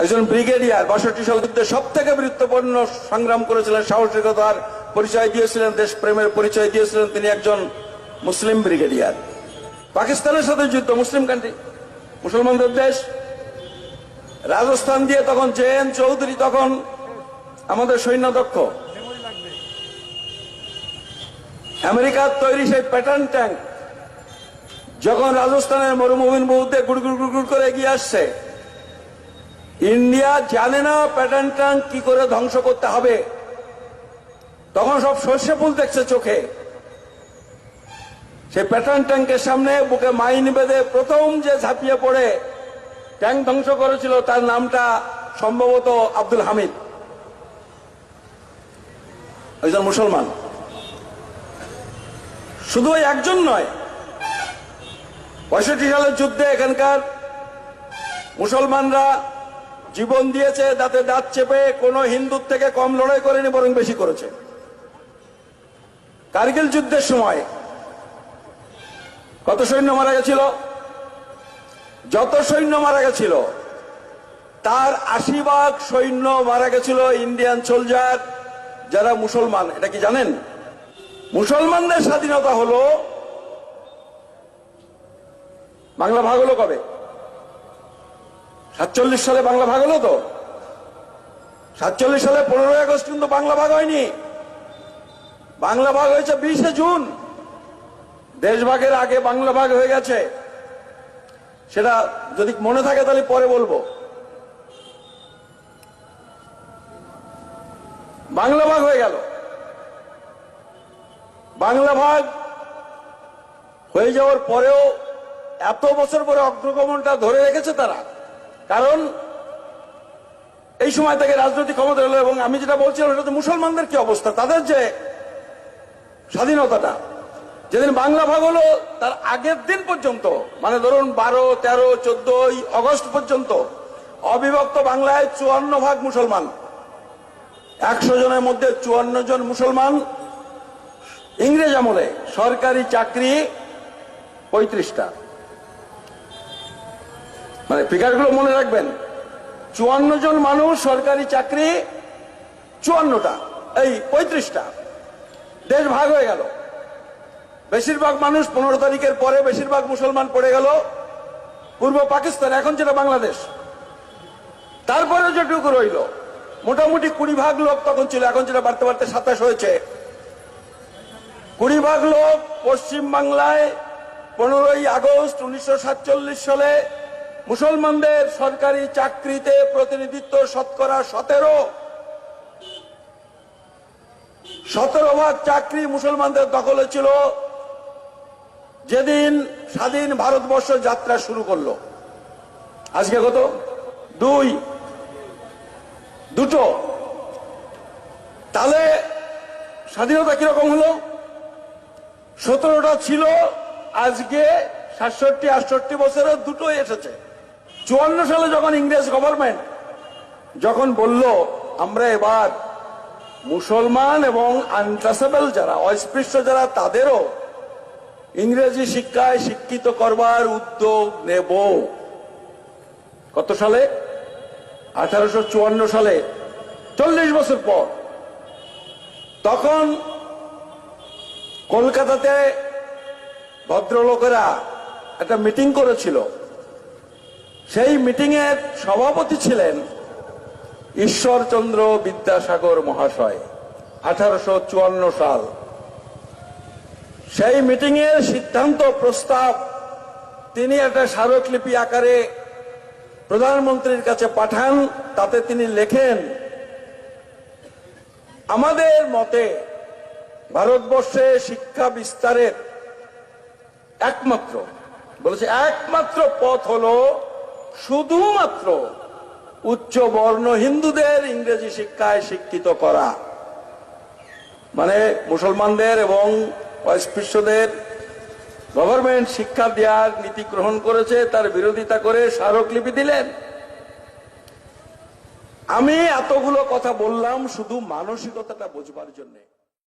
একজন ব্রিগেডিয়ার বাষট্টি সাল যুদ্ধে সব থেকে বীরত্বপূর্ণ সংগ্রাম করেছিলেন, সাহসিকতার পরিচয় দিয়েছিলেন, দেশপ্রেমের পরিচয় দিয়েছিলেন তিনি একজন মুসলিম ব্রিগেডিয়ার। পাকিস্তানের সাথে যুদ্ধ, মুসলিম কান্ট্রি মুসলমানদের দেশ। রাজস্থান দিয়ে তখন জে এন চৌধুরী, তখন আমাদের সৈন্য দক্ষ আমেরিকার তৈরি সেই প্যাটার্ন ট্যাঙ্ক যখন রাজস্থানের মরুভূমির মধ্যে গুড়গুড় গুড়গুড় করে এগিয়ে আসছে ইন্ডিয়া জানে না প্যাটার্ন ট্যাঙ্ক কি করে ধ্বংস করতে হবে। তখন সব সর্ষে ফুল দেখছে চোখে। সে প্যাটার্ন ট্যাঙ্কের সামনে বুকে মাইন বেঁধে প্রথম যে ঝাঁপিয়ে পড়ে, ট্যাঙ্ক ধ্বংস করেছিল, তার নামটা সম্ভবত আব্দুল হামিদ। একজন মুসলমান। শুধু একজন নয়, পঁয়ষট্টি সালের যুদ্ধে এখানকার মুসলমানরা জীবন দিয়েছে দাঁতে দাঁত চেপে কোনো হিন্দুর থেকে কম লড়াই করেনি, বরং বেশি করেছে। কার্গিল যুদ্ধের সময় কত সৈন্য মারা গেছিল? যত সৈন্য মারা গেছিল, তার আশি ভাগ সৈন্য মারা গেছিল ইন্ডিয়ান সোলজার যারা মুসলমান। এটা কি জানেন? মুসলমানদের স্বাধীনতা হলো, বাংলা ভাগ হলো কবে? সাতচল্লিশ সালে বাংলা ভাগ হলো তো? সাতচল্লিশ সালে পনেরোই আগস্ট কিন্তু বাংলা ভাগ হয়নি। বাংলা ভাগ হয়েছে বিশে জুন। দেশভাগের আগে বাংলা ভাগ হয়ে গেছে। সেটা যদি মনে থাকে তাহলে পরে বলব। বাংলা ভাগ হয়ে গেল। বাংলা ভাগ হয়ে যাওয়ার পরেও এত বছর পরে অগ্রগমনটা ধরে রেখেছে তারা। কারণ এই সময় তাকে রাজনৈতিক ক্ষমতা হলো এবং আমি যেটা বলছিলাম, সেটা মুসলমানদের কি অবস্থা? তাদের যে স্বাধীনতাটা, যেদিন বাংলা ভাগ হলো, তার আগের দিন পর্যন্ত মানে ধরুন বারো, তেরো, চোদ্দই অগস্ট পর্যন্ত, অবিভক্ত বাংলায় চুয়ান্ন ভাগ মুসলমান। একশো জনের মধ্যে চুয়ান্ন জন মুসলমান। ইংরেজ আমলে সরকারি চাকরি পঁয়ত্রিশটা। মানে ফিগারগুলো মনে রাখবেন। চুয়ান্ন জন মানুষ, সরকারি চাকরি, চুয়ান্নটা, এই পঁয়ত্রিশটা। দেশ ভাগ হয়ে গেল। বেশিরভাগ মানুষ পনেরো তারিখের পরে বেশিরভাগ মুসলমান পড়ে গেল। পূর্ব পাকিস্তান, এখন যেটা বাংলাদেশ। তারপরে যেটুকু রইল, মোটামুটি কুড়ি ভাগ লোক তখন ছিল, এখন যেটা বাড়তে বাড়তে সাতাশ হয়েছে। কুড়ি ভাগ লোক পশ্চিম বাংলায় পনেরোই আগস্ট উনিশশো সাতচল্লিশ সালে মুসলমানদের সরকারি চাকরিতে প্রতিনিধিত্ব শতকরা সতেরো। সতেরো ভাগ চাকরি মুসলমানদের দখলে ছিল। যেদিন স্বাধীন ভারতবর্ষ যাত্রা শুরু করল। আজকে কত? দুই। দুটো। তাহলে স্বাধীনতা কীরকম হলো? সতেরোটা ছিল, আজকে সাতষট্টি, আটষট্টি বছরের দুটোই এসেছে। চুয়ান্ন সালে যখন ইংরেজ গভর্নমেন্ট যখন বলল, আমরা এবার মুসলমান এবং আনটাসেবল যারা, অস্পৃশ্য যারা, তাদেরও ইংরেজি শিক্ষায় শিক্ষিত করবার উদ্যোগ নেব। কত সালে? আঠারোশো চুয়ান্ন সালে, চল্লিশ বছর পর। তখন কলকাতাতে ভদ্রলোকেরা একটা মিটিং করেছিল। সেই মিটিং এর সভাপতি ছিলেন ঈশ্বরচন্দ্র বিদ্যাসাগর মহাশয়, আঠারোশো চুয়ান্ন সাল। সেই মিটিং এর সিদ্ধান্ত প্রস্তাব তিনি একটা স্মারকলিপি আকারে প্রধানমন্ত্রীর কাছে পাঠান, তাতে তিনি লেখেন, আমাদের মতে ভারতবর্ষে শিক্ষা বিস্তারের একমাত্র বলেছে, একমাত্র পথ হলো শুধুমাত্র উচ্চ বর্ণ হিন্দুদের ইংরেজি শিক্ষায় শিক্ষিত করা। মানে মুসলমানদের এবং অস্পৃশ্যদের গভর্নমেন্ট শিক্ষা দেওয়ার নীতি গ্রহণ করেছে, তার বিরোধিতা করে স্মারকলিপি দিলেন। আমি এতগুলো কথা বললাম শুধু মানসিকতাটা বোঝবার জন্যে।